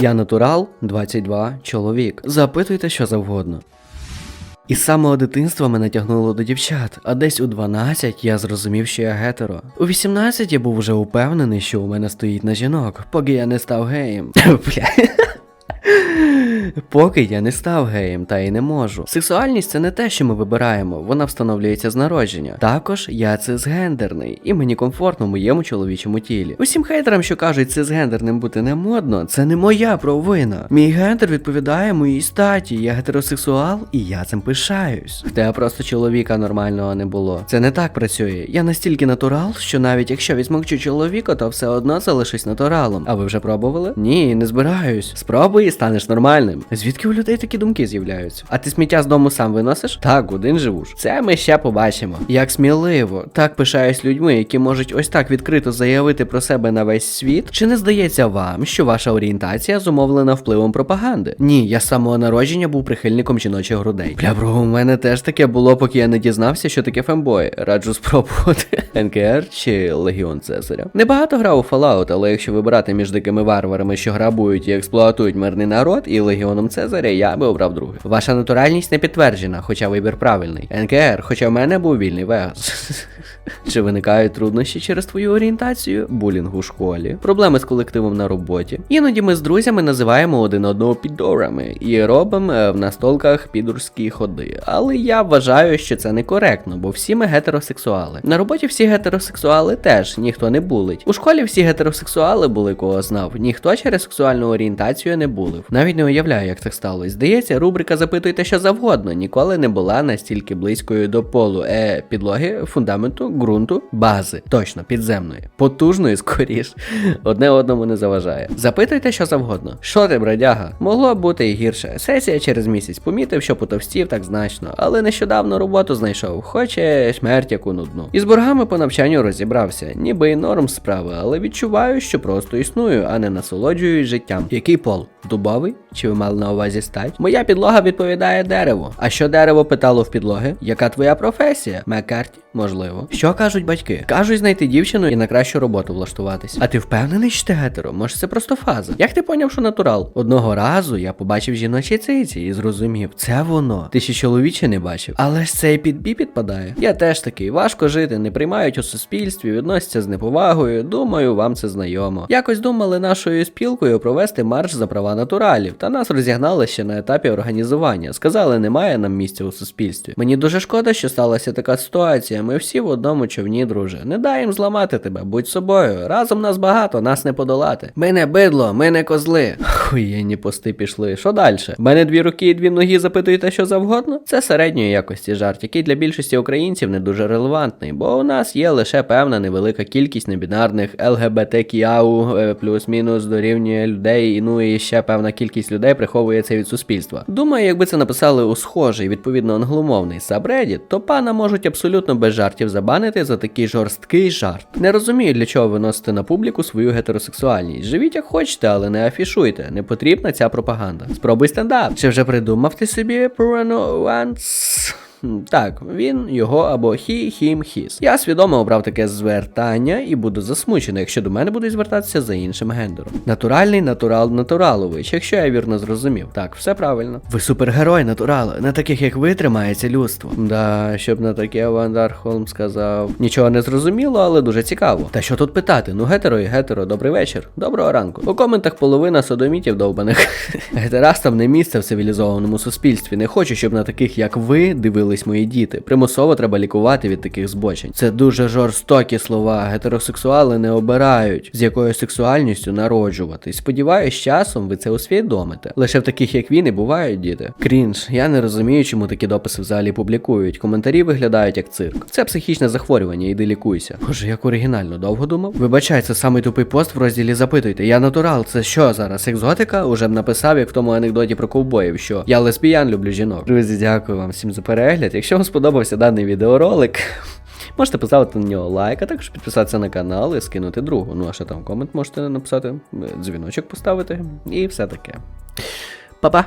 Я натурал, 22, чоловік. Запитуйте що завгодно. І з самого дитинства мене тягнуло до дівчат, а десь у 12 я зрозумів, що я гетеро. У 18 я був вже упевнений, що у мене стоїть на жінок, поки я не став геєм. Поки я не став геєм, та й не можу. Сексуальність це не те, що ми вибираємо, вона встановлюється з народження. Також я цисгендерний, і мені комфортно в моєму чоловічому тілі. Усім хейтерам, що кажуть, цисгендерним бути не модно, це не моя провина. Мій гендер відповідає моїй статі. Я гетеросексуал, і я цим пишаюсь. В тебе просто чоловіка нормального не було. Це не так працює. Я настільки натурал, що навіть якщо відсмокчу чоловіка, то все одно залишусь натуралом. А ви вже пробували? Ні, не збираюсь. Спробуй і станеш нормальним. Звідки у людей такі думки з'являються? А ти сміття з дому сам виносиш? Так, один живу ж. Це ми ще побачимо. Як сміливо, так пишаюсь людьми, які можуть ось так відкрито заявити про себе на весь світ. Чи не здається вам, що ваша орієнтація зумовлена впливом пропаганди? Ні, я з самого народження був прихильником жіночих грудей. Бля, бро, у мене теж таке було, поки я не дізнався, що таке фембой. Раджу спробувати. НКР чи Легіон Цезаря. Небагато грав у Fallout, але якщо вибирати між дикими варварами, що грабують і експлуатують мирний народ, і Легіоном Цезаря, я би обрав друге. Ваша натуральність не підтверджена, хоча вибір правильний. НКР, хоча в мене був вільний Вегас. Чи виникають труднощі через твою орієнтацію, булінг у школі, проблеми з колективом на роботі? Іноді ми з друзями називаємо один одного підорами і робимо е, в настолках підурські ходи. Але я вважаю, що це некоректно, бо всі ми гетеросексуали. На роботі всі гетеросексуали теж ніхто не булить. У школі всі гетеросексуали були, кого знав. Ніхто через сексуальну орієнтацію не булив. Навіть не уявляю, як так сталося. Здається, рубрика запитуйте що завгодно ніколи не була настільки близькою до полу е підлоги, фундаменту, ґрунту, бази. Точно, підземної, потужної, скоріш. Одне одному не заважає. Запитуйте що завгодно. Що ти, бродяга? Могло б бути і гірше. Сесія через місяць помітив, що потовстів так значно, але нещодавно роботу знайшов, хоче смерть яку нудну. І з боргами по навчанню розібрався, ніби і норм справи, але відчуваю, що просто існую, а не насолоджуюсь життям. Який пол? Дубовий? Чи ви мали на увазі стать? Моя підлога відповідає дереву. А що дерево питало в підлоги? Яка твоя професія? Мекарті? Можливо. Що кажуть батьки? Кажуть знайти дівчину і на кращу роботу влаштуватись. А ти впевнений, що ти гетеро? Може це просто фаза? Як ти поняв, що натурал? Одного разу я побачив жіночі циці і зрозумів, це воно. Ти ще чоловіче не бачив. Але ж це і під бі підпадає. Я теж такий, важко жити, не приймають у суспільстві, відносяться з неповагою. Думаю, вам це знайомо. Якось думали нашою спілкою провести марш за права натуралів, та нас розігнали ще на етапі організування. Сказали, немає нам місця у суспільстві. Мені дуже шкода, що сталася така ситуація. Ми всі в одному човні, друже. Не дай їм зламати тебе, будь собою. Разом нас багато, нас не подолати. Ми не бидло, ми не козли. Хуєнні пости пішли. Що далі? Мене дві руки і дві ноги запитуєте, що завгодно? Це середньої якості жарт, який для більшості українців не дуже релевантний, бо у нас є лише певна невелика кількість небінарних ЛГБТКІАУ е, плюс-мінус дорівнює людей, і ну і ще певна кількість людей приховує це від суспільства. Думаю, якби це написали у схожий, відповідно англомовний сабредіт, то пана можуть абсолютно без жартів забанити за такий жорсткий жарт. Не розумію, для чого виносити на публіку свою гетеросексуальність. Живіть як хочете, але не афішуйте. Не потрібна ця пропаганда. Спробуй стендап. Чи вже придумав ти собі Once? Хм, Так, він, його або he, him, his. Я свідомо обрав таке звертання і буду засмучений, якщо до мене будуть звертатися за іншим гендером. Натуральний натурал натуралович, якщо я вірно зрозумів. Так, все правильно. Ви супергерой, натурали. На таких як ви тримається людство. Да, щоб на таке Вандар Холм сказав. Нічого не зрозуміло, але дуже цікаво. Та що тут питати? Ну гетеро і гетеро, добрий вечір. Доброго ранку. У коментах половина содомітів довбаних. Гетерастам не місце в цивілізованому суспільстві. Не хочу, щоб на таких, як ви, дивились мої діти. Примусово треба лікувати від таких збочень. Це дуже жорстокі слова. Гетеросексуали не обирають, з якою сексуальністю народжуватись. Сподіваюсь, часом ви це усвідомите. Лише в таких, як він, і бувають діти. Крінж, я не розумію, чому такі дописи взагалі публікують. Коментарі виглядають як цирк. Це психічне захворювання, іди лікуйся. Боже, як оригінально, довго думав? Вибачай, це самий тупий пост в розділі запитуйте. Я натурал, це що зараз? Екзотика? Уже б написав, як в тому анекдоті про ковбоїв, що я лесбіян люблю жінок. Друзі, дякую вам всім за перегляд. Якщо вам сподобався даний відеоролик. Можете поставити на нього лайк, а також підписатися на канал і скинути другу. Ну а ще там комент можете написати, дзвіночок поставити і все таке. Па-па!